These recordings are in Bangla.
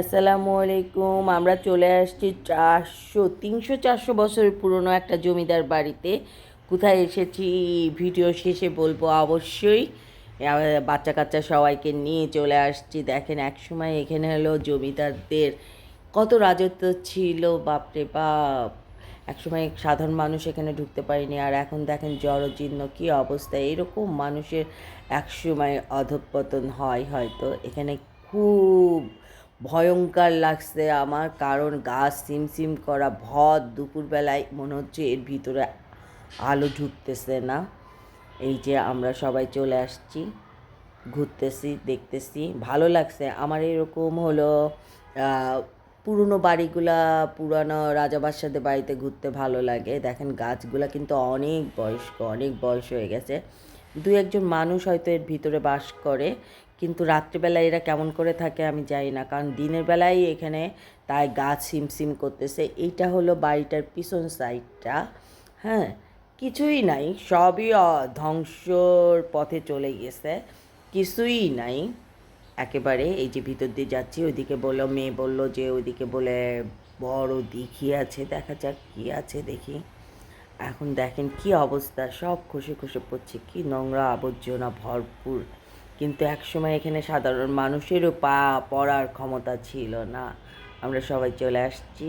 আসসালামু আলাইকুম। আমরা চলে আসছি চারশো, তিনশো, চারশো বছরের পুরনো একটা জমিদার বাড়িতে। কোথায় এসেছি ভিডিও শেষে বলব অবশ্যই। বাচ্চা কাচ্চা সবাইকে নিয়ে চলে আসছি। দেখেন একসময় এখানে হলো জমিদারদের কত রাজত্ব ছিল, বাপরে বাপ। একসময় সাধারণ মানুষ এখানে ঢুকতে পারেনি, আর এখন দেখেন জড়জীর্ণ কী অবস্থা। এরকম মানুষের একসময় অধঃপতন হয় হয়তো। এখানে খুব ভয়ঙ্কর লাগছে আমার, কারণ গাছ সিমসিম করা ভর দুপুরবেলায় মনে হচ্ছে এর ভিতরে আলো ঢুকতেছে না। এই যে আমরা সবাই চলে আসছি, ঘুরতেছি, দেখতেছি, ভালো লাগছে। আমার এরকম হলো পুরনো বাড়িগুলা, পুরানো রাজা বাদশাদের বাড়িতে ঘুরতে ভালো লাগে। দেখেন গাছগুলা কিন্তু অনেক বয়স্ক, অনেক বয়স হয়ে গেছে। দু একজন মানুষ হয়তো এর ভিতরে বাস করে কিন্তু রাত্রিবেলায় এরা কেমন করে থাকে আমি জানি না। কারণ দিনের বেলায় এখানে তাই গাছ সিমসিম করতেছে। এইটা হলো বাড়িটার পিছন সাইডটা। হ্যাঁ কিছুই নাই। সবই ধ্বংসর পথে চলে গেছে। কিছুই নাই। একেবারে এই যে ভিতর দিয়ে যাচ্ছি, ওইদিকে বলল, মেয়ে বলল যে ওইদিকে বলে বড় দিঘি আছে, দেখা যাক কি আছে দেখি। এখন দেখেন কি অবস্থা, সব খসে খুশি পড়ছে। কি নোংরা আবর্জনা ভরপুর। কিন্তু একসময় এখানে সাধারণ মানুষেরও পা পড়ার ক্ষমতা ছিল না। আমরা সবাই চলে আসছি।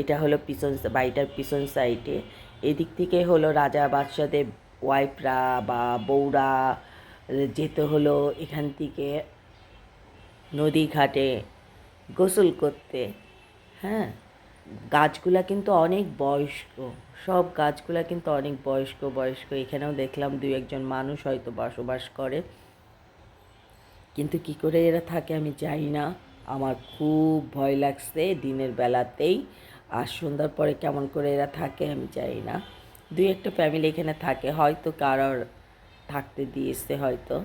এটা হলো পিছন বাড়িটার পিছন সাইডে এদিক থেকে হলো রাজা বাদশাদের ওয়াইফরা বা বউরা যেতে হলো এখান থেকে নদী ঘাটে গোসল করতে। হ্যাঁ গাছগুলা কিন্তু অনেক বয়স্ক। সব গাছগুলা কিন্তু অনেক বয়স্ক বয়স্ক। এখানেও দেখলাম দুই একজন মানুষ হয়তো বসবাস করে। কিন্তু কি করে এরা থাকে আমি জানি না। আমার খুব ভয় লাগছে দিনের বেলাতেই আর সন্ধ্যার পরে কেমন করে এরা থাকে আমি জানি না। দুই একটা ফ্যামিলি এখানে থাকে, হয়তো কারোর থাকতে দিয়েছে হয়তো।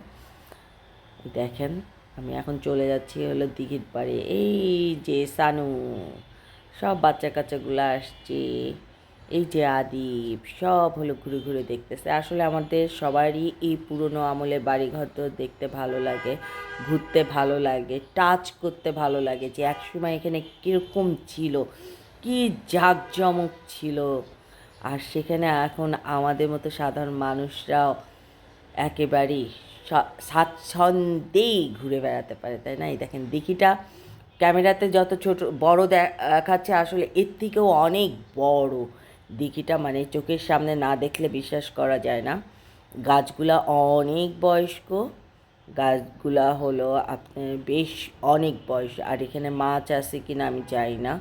দেখেন, আমি এখন চলে যাচ্ছি হলো দিঘির পাড়ে এই যে সানু, সব বাচ্চা কাচ্চাগুলো আসছে। এই যে আদিপ সব হলো ঘুরে ঘুরে দেখতেছে। আসলে আমাদের সবারই এই পুরনো আমলের বাড়িঘর তো দেখতে ভালো লাগে, ঘুরতে ভালো লাগে টাচ করতে ভালো লাগে যে একসময় এখানে কীরকম ছিল, কি জাঁকজমক ছিল। আর সেখানে এখন আমাদের মতো সাধারণ মানুষরাও একেবারেই স্বা- স্বাচ্ছন্দ্যেই ঘুরে বেড়াতে পারে, তাই না? এই দেখেন দিঘিটা ক্যামেরাতে যত ছোট, বড় দেখাচ্ছে আসলে এর থেকেও অনেক বড়। দিঘিটা মানে চোখের সামনে না দেখলে বিশ্বাস করা যায় না। গাছগুলা অনেক বয়স্ক। গাছগুলা হলো আপনার বেশ অনেক বয়স। আর এখানে মাছ আছে কিনা আমি জানি না।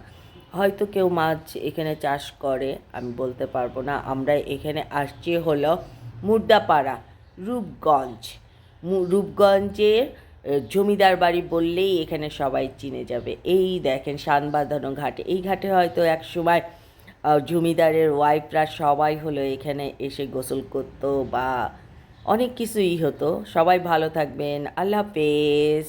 হয়তো কেউ মাছ এখানে চাষ করে, আমি বলতে পারব না। আমরা এখানে আসছি হলো মুর্দাপাড়া, রূপগঞ্জ। রূপগঞ্জের জমিদার বাড়ি বললেই এখানে সবাই চিনে যাবে। এই দেখেন শান বাঁধানো ঘাটে। এই ঘাটে হয়তো এক সময় জমিদারের ওয়াইফরা সবাই হলো এখানে এসে গোসল করতো বা অনেক কিছুই হতো। সবাই ভালো থাকবেন। আল্লাহ হাফেজ।